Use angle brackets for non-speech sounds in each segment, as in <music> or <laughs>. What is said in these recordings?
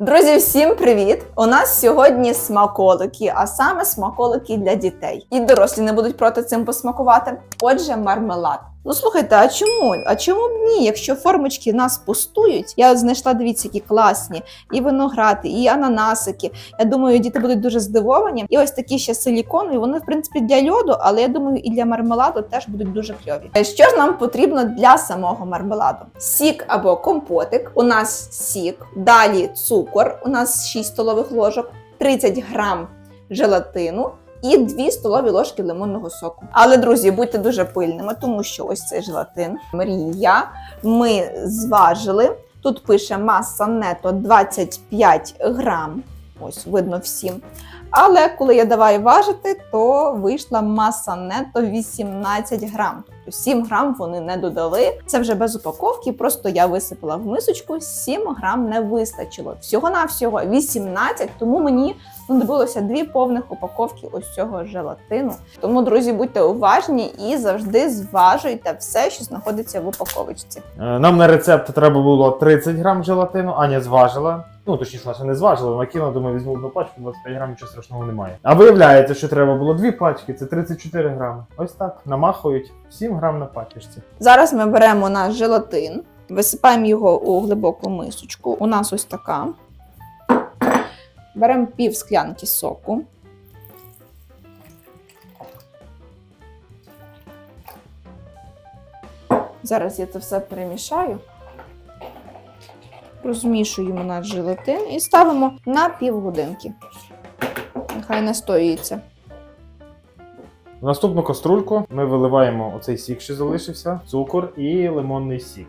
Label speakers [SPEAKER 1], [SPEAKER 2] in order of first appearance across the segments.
[SPEAKER 1] Друзі, всім привіт! У нас сьогодні смаколики, а саме смаколики для дітей. І дорослі не будуть проти цим посмакувати. Отже, мармелад. Ну слухайте, а чому? А чому б ні? Якщо формочки нас пустують, я знайшла, дивіться, які класні, і виногради, і ананасики. Я думаю, діти будуть дуже здивовані. І ось такі ще силіконові. Вони, в принципі, для льоду, але я думаю, і для мармеладу теж будуть дуже кльові. Що ж нам потрібно для самого мармеладу? Сік або компотик. У нас сік, далі цукор. У нас 6 столових ложок, 30 грам желатину. І 2 столові ложки лимонного соку. Але, друзі, будьте дуже пильними, тому що ось цей желатин Мрія. Ми зважили. Тут пише маса нето 25 грам. Ось видно всім. Але коли я давай важити, то вийшла маса нето 18 грам. Тобто 7 грам вони не додали. Це вже без упаковки. Просто я висипала в мисочку, 7 грам не вистачило. Всього навсього 18, тому мені знадобилося дві повних упаковки ось цього желатину. Тому, друзі, будьте уважні і завжди зважуйте все, що знаходиться в упаковочці.
[SPEAKER 2] Е, Нам на рецепт треба було 30 грам желатину, Аня зважила. Ну, точніше, вона ще не зважила, вона кинула, думаю, візьму одну пачку, 25 грам, нічого страшного немає. А виявляється, що треба було дві пачки, це 34 грами. Ось так, намахують 7 грам на пачечці.
[SPEAKER 1] Зараз ми беремо наш желатин, висипаємо його у глибоку мисочку. У нас ось така. Беремо пів склянки соку. Зараз я це все перемішаю. Розмішуємо наш желатин і ставимо на півгодинки. Нехай настоюється.
[SPEAKER 2] В наступну каструльку ми виливаємо оцей сік, що залишився, цукор і лимонний сік.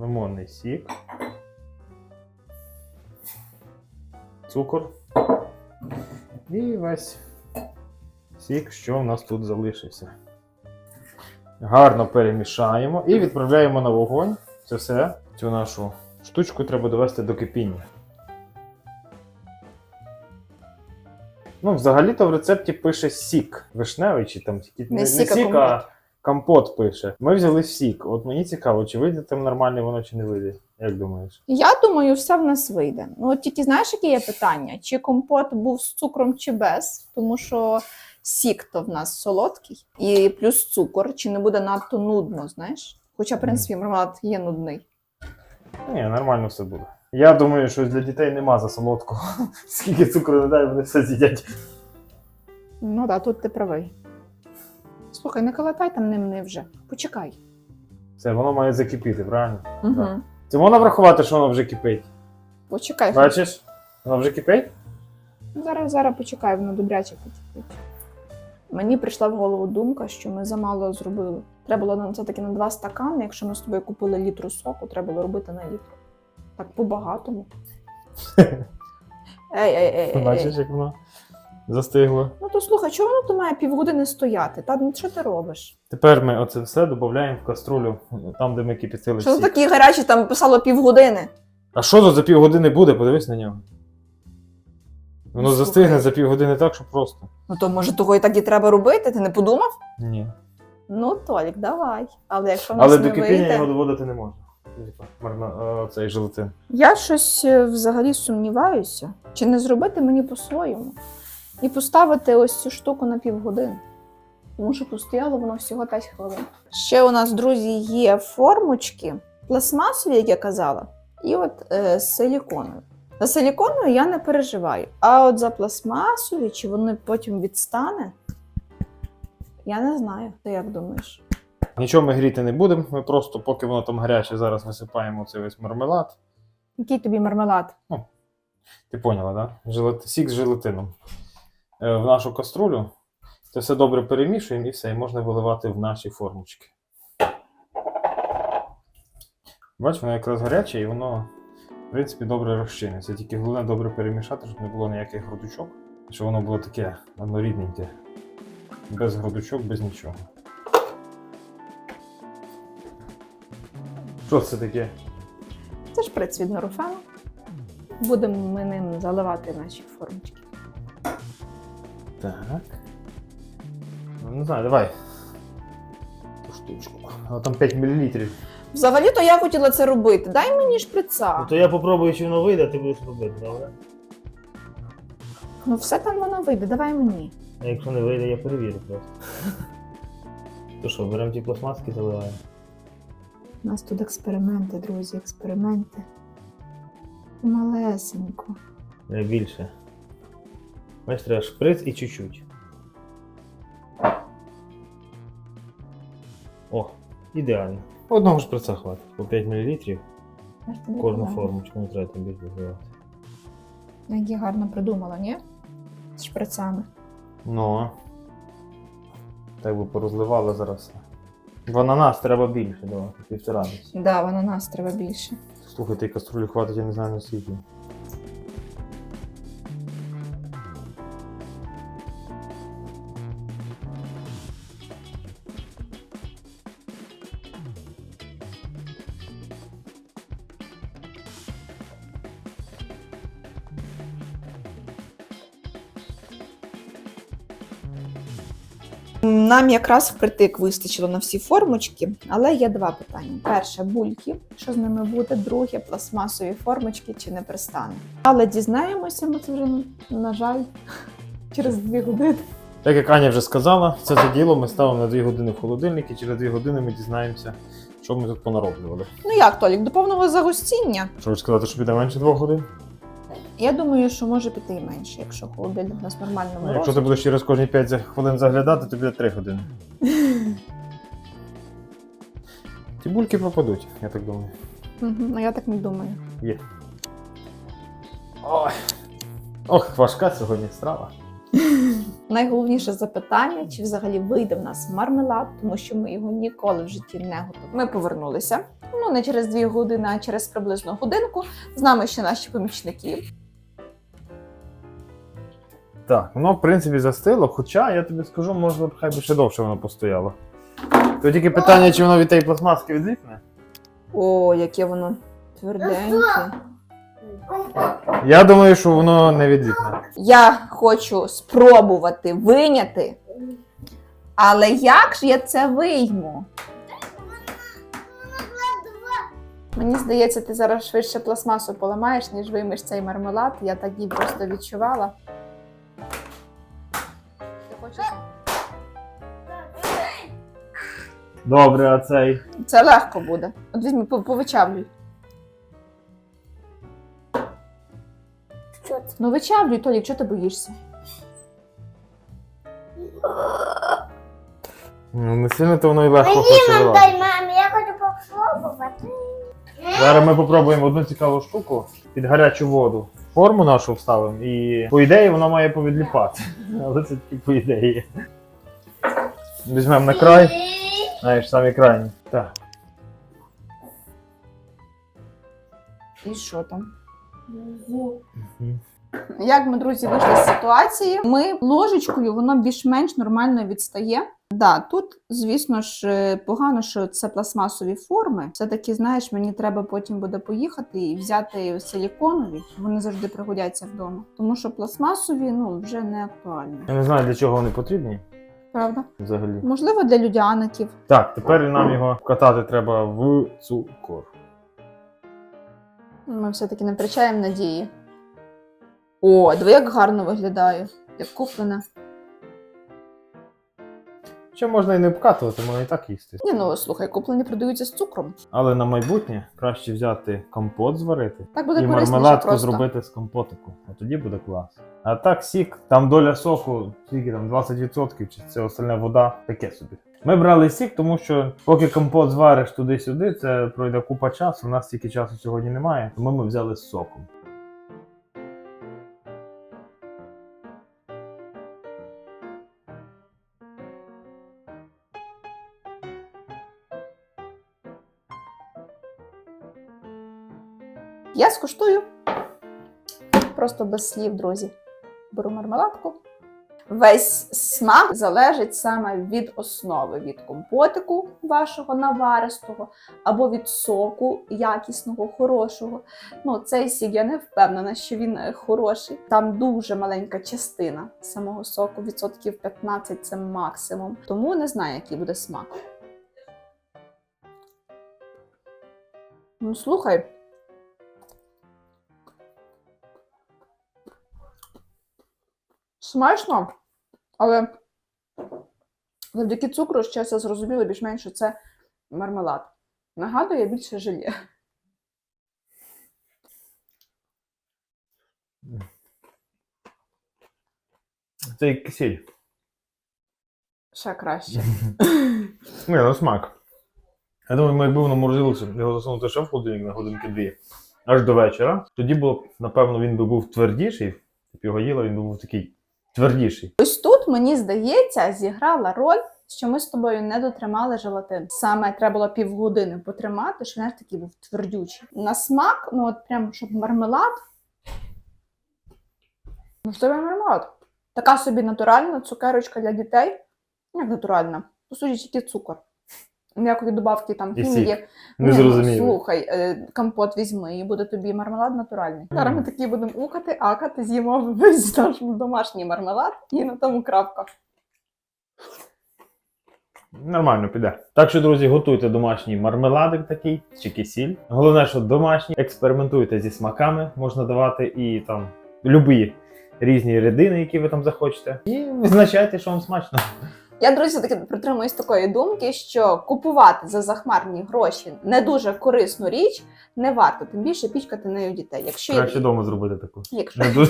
[SPEAKER 2] Лимонний сік. Цукор. І весь сік, що в нас тут залишився. Гарно перемішаємо і відправляємо на вогонь. Це все. Цю нашу штучку треба довести до кипіння. Ну, взагалі-то в рецепті пише сік вишневий, чи там тільки
[SPEAKER 1] Не сік, а
[SPEAKER 2] а компот пише. Ми взяли сік. От мені цікаво, чи вийде там нормально воно, чи не вийде. Як думаєш?
[SPEAKER 1] Я думаю, все в нас вийде. Ну, от тільки знаєш, яке є питання? Чи компот був з цукром, чи без? Тому що сік то в нас солодкий, і плюс цукор, чи не буде надто нудно, знаєш? Хоча, в принципі, мармелад є нудний.
[SPEAKER 2] Ні, нормально все буде. Я думаю, що для дітей нема за солодкого. <laughs> Скільки цукру не дай, вони все з'їдять.
[SPEAKER 1] Ну так, тут ти правий. Слухай, не калатай там ним не вже. Почекай.
[SPEAKER 2] Все, воно має закипіти, правильно?
[SPEAKER 1] Угу.
[SPEAKER 2] Це можна врахувати, що воно вже кипить.
[SPEAKER 1] Почекай.
[SPEAKER 2] Бачиш? Воно вже кипить?
[SPEAKER 1] Зараз, зараз почекай, воно добряче потіпить. Мені прийшла в голову думка, що ми замало зробили. Треба було нам це таки на два стакани. Якщо ми з тобою купили літру соку, треба було робити на літру. Так по-багатому. <laughs> Ей, ей, ей, ей.
[SPEAKER 2] Бачиш, як воно застигло.
[SPEAKER 1] Ну то слухай, чого воно то має півгодини стояти? Та ну що ти робиш?
[SPEAKER 2] Тепер ми оце все додаємо в каструлю, там, де ми кипятили
[SPEAKER 1] Що це такі гарячі, там писало півгодини.
[SPEAKER 2] А що тут за півгодини буде? Подивись на нього. Воно
[SPEAKER 1] Ну,
[SPEAKER 2] застигне за півгодини так, що просто.
[SPEAKER 1] Ну то може того і так і треба робити, ти не подумав?
[SPEAKER 2] Ні.
[SPEAKER 1] Ну, Толік, давай. Але якщо в нас
[SPEAKER 2] Але
[SPEAKER 1] не
[SPEAKER 2] до кипіння
[SPEAKER 1] вийде...
[SPEAKER 2] його доводити не можна. Марна, е, цей желатин.
[SPEAKER 1] Я щось е, взагалі сумніваюся, чи не зробити мені по-своєму і поставити ось цю штуку на півгодини. Тому що постояло воно всього 5 хвилин. Ще у нас, друзі, є формочки пластмасові, як я казала, і от е, силіконові. За силіконові я не переживаю. А от за пластмасові, чи вони потім відстане, я не знаю. Ти як думаєш?
[SPEAKER 2] Нічого ми гріти не будемо. Ми просто, поки воно там гаряче, зараз висипаємо цей весь мармелад.
[SPEAKER 1] Який тобі мармелад?
[SPEAKER 2] Ти поняла, так? Да? Желат... Сік з желатином. Е, в нашу каструлю. Це все добре перемішуємо і все, і можна виливати в наші формочки. Бач, воно якраз гаряче і воно, в принципі, добре розчиниться. Тільки головне добре перемішати, щоб не було ніяких грудочок, щоб воно було таке однорідненьке. Без грудочок, без нічого. Що це таке?
[SPEAKER 1] Це шприц від Нурофену. Будемо ми ним заливати наші формочки.
[SPEAKER 2] Так. Ну, не знаю, давай. Ту штучку. А там 5 мл.
[SPEAKER 1] Взагалі-то я хотіла це робити. Дай мені шприца.
[SPEAKER 2] Ну, то я попробую, чи воно вийде, ти будеш робити, добре?
[SPEAKER 1] Ну все там воно вийде, давай мені.
[SPEAKER 2] А якщо не вийде, я перевірю просто. То що, беремо ті пластмаски, заливаємо.
[SPEAKER 1] У нас тут експерименти, друзі, експерименти. Малесенько.
[SPEAKER 2] Не більше. Бачиш, треба шприц і чуть-чуть. О, ідеально. Одного шприца хватить. По 5 мл кожну формочку, не треба там більше заливати.
[SPEAKER 1] Як я гарно придумала, ні? З шприцами.
[SPEAKER 2] Ну. Так би порозливали зараз. В ананас треба більше, давай, півтора десь.
[SPEAKER 1] Да, в ананас треба більше.
[SPEAKER 2] Слухайте, каструлі хватить, я не знаю наскільки.
[SPEAKER 1] Нам якраз впритик вистачило на всі формочки, але є два питання: перше бульки, що з ними буде, друге пластмасові формочки чи не пристане. Але дізнаємося, ми це вже на жаль <laughs> через дві години.
[SPEAKER 2] Так як Аня вже сказала, це за діло ми ставимо на 2 години в холодильник і через 2 години ми дізнаємося, що ми тут понароблювали.
[SPEAKER 1] Ну як, Толік, до повного загустіння?
[SPEAKER 2] Що ви сказати, що піде менше 2 годин?
[SPEAKER 1] Я думаю, що може піти і менше, якщо холодильник у нас нормально
[SPEAKER 2] Ну, якщо ти будеш через кожні 5 хвилин заглядати, то буде 3 години. <laughs> Ті бульки пропадуть, я так думаю.
[SPEAKER 1] Ну я так не думаю.
[SPEAKER 2] Є. Ой. Ох, важка сьогодні страва. <laughs>
[SPEAKER 1] Найголовніше запитання, чи взагалі вийде в нас мармелад, тому що ми його ніколи в житті не готували. Ми повернулися. Ну не через дві години, а через приблизно годинку. З нами ще наші помічники.
[SPEAKER 2] Так, воно в принципі застило, хоча я тобі скажу, може, хай би ще довше воно постояло. То тільки питання, чи воно від тієї пластмаски відліпне?
[SPEAKER 1] О, яке воно тверденьке.
[SPEAKER 2] Я думаю, що воно не відліпне.
[SPEAKER 1] Я хочу спробувати виняти. Але як ж я це вийму? Мені здається, ти зараз швидше пластмасу поламаєш, ніж виймеш цей мармелад. Я так її просто відчувала.
[SPEAKER 2] Добре, а цей.
[SPEAKER 1] Це легко буде. От візьми, по- повичавлюй.
[SPEAKER 3] Що це?
[SPEAKER 1] Ну вичавлюй, Толік, чого ти боїшся?
[SPEAKER 2] Ну, не сильно то воно і легко
[SPEAKER 3] Мені
[SPEAKER 2] хоче
[SPEAKER 3] нам дай, мамі, я хочу попробувати.
[SPEAKER 2] Зараз ми попробуємо одну цікаву штуку під гарячу воду. Форму нашу вставимо і по ідеї воно має повідліпати. Але це тільки по ідеї. Візьмемо на край, знаєш, самі крайні. Так.
[SPEAKER 1] І що там? Як ми, друзі, вийшли з ситуації, ми ложечкою воно більш-менш нормально відстає. Да, тут, звісно ж, е, погано, що це пластмасові форми. Все-таки, знаєш, мені треба потім буде поїхати і взяти силіконові. Вони завжди пригодяться вдома. Тому що пластмасові ну вже не актуальні.
[SPEAKER 2] Я не знаю, для чого вони потрібні
[SPEAKER 1] Правда?
[SPEAKER 2] взагалі.
[SPEAKER 1] Можливо, для людяників.
[SPEAKER 2] Так, тепер нам його вкатати треба в цукор.
[SPEAKER 1] Ми все-таки не втрачаємо надії. О, диви, як гарно виглядає, як куплене.
[SPEAKER 2] Ще можна і не вкатувати, можна і так їсти.
[SPEAKER 1] Ні, ну слухай, куплені продаються з цукром.
[SPEAKER 2] Але на майбутнє краще взяти компот зварити
[SPEAKER 1] Так буде
[SPEAKER 2] і
[SPEAKER 1] корисніше
[SPEAKER 2] мармеладку
[SPEAKER 1] просто.
[SPEAKER 2] зробити з компотику. А тоді буде клас. А так, сік, там доля соку, скільки там 20%, чи це остальна вода, таке собі. Ми брали сік, тому що поки компот звариш туди-сюди, це пройде купа часу. У нас стільки часу сьогодні немає, тому ми взяли з соком.
[SPEAKER 1] Просто без слів, друзі. Беру мармеладку. Весь смак залежить саме від основи, від компотику вашого наваристого або від соку якісного, хорошого. Ну, цей сік я не впевнена, що він е, хороший. Там дуже маленька частина самого соку, відсотків 15 це максимум. Тому не знаю, який буде смак. Ну слухай. Смачно, але завдяки цукру ще я зрозуміла більш-менш, що це мармелад. Нагадує більше желе.
[SPEAKER 2] Це як кисель.
[SPEAKER 1] Ще краще. <laughs>
[SPEAKER 2] Ні, ну смак. Я думаю, якби воно морозилося, його засунути ще в холодильник на годинки дві, аж до вечора. Тоді було, напевно, він би був твердіший. Його їла, він би був такий твердіший.
[SPEAKER 1] Ось тут, мені здається, зіграла роль, що ми з тобою не дотримали желатин. Саме треба було півгодини потримати, щоб він такий був твердючий. На смак, ну от прям щоб мармелад. Ну, в тебе мармелад. Така собі натуральна цукерочка для дітей. Як натуральна? По суті, тільки цукор. Ніякої добавки там
[SPEAKER 2] І
[SPEAKER 1] хімії.
[SPEAKER 2] Не
[SPEAKER 1] ну,
[SPEAKER 2] зрозуміло.
[SPEAKER 1] Слухай, е, компот візьми, і буде тобі мармелад натуральний. Зараз ми такі будемо укати, акати, з'їмо весь наш домашній мармелад і на тому крапка.
[SPEAKER 2] Нормально піде. Так що, друзі, готуйте домашній мармеладик такий чи кисіль. Головне, що домашній, експериментуйте зі смаками, можна давати і там любі різні рідини, які ви там захочете. І визначайте, що вам смачно.
[SPEAKER 1] Я, друзі, таки притримуюсь такої думки, що купувати за захмарні гроші не дуже корисну річ не варто, тим більше пічкати нею дітей. Якщо є,
[SPEAKER 2] Краще вдома зробити таку.
[SPEAKER 1] якщо, <laughs>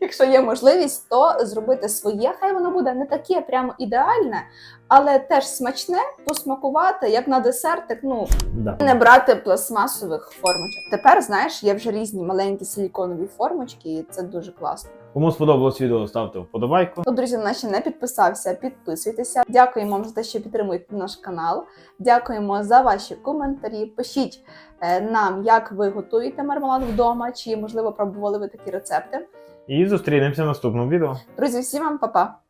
[SPEAKER 1] якщо є можливість, то зробити своє. Хай воно буде не таке прямо ідеальне, але теж смачне, посмакувати, як на десертик. Ну
[SPEAKER 2] Да.
[SPEAKER 1] не брати пластмасових формочок. Тепер знаєш, є вже різні маленькі силіконові формочки, і це дуже класно.
[SPEAKER 2] Кому сподобалось відео, ставте вподобайку.
[SPEAKER 1] Хто, друзі, на ще не підписався, підписуйтеся. Дякуємо вам за те, що підтримуєте наш канал. Дякуємо за ваші коментарі. Пишіть е, нам, як ви готуєте мармелад вдома, чи можливо пробували ви такі рецепти.
[SPEAKER 2] І зустрінемося в наступному відео.
[SPEAKER 1] Друзі, всім вам па-па!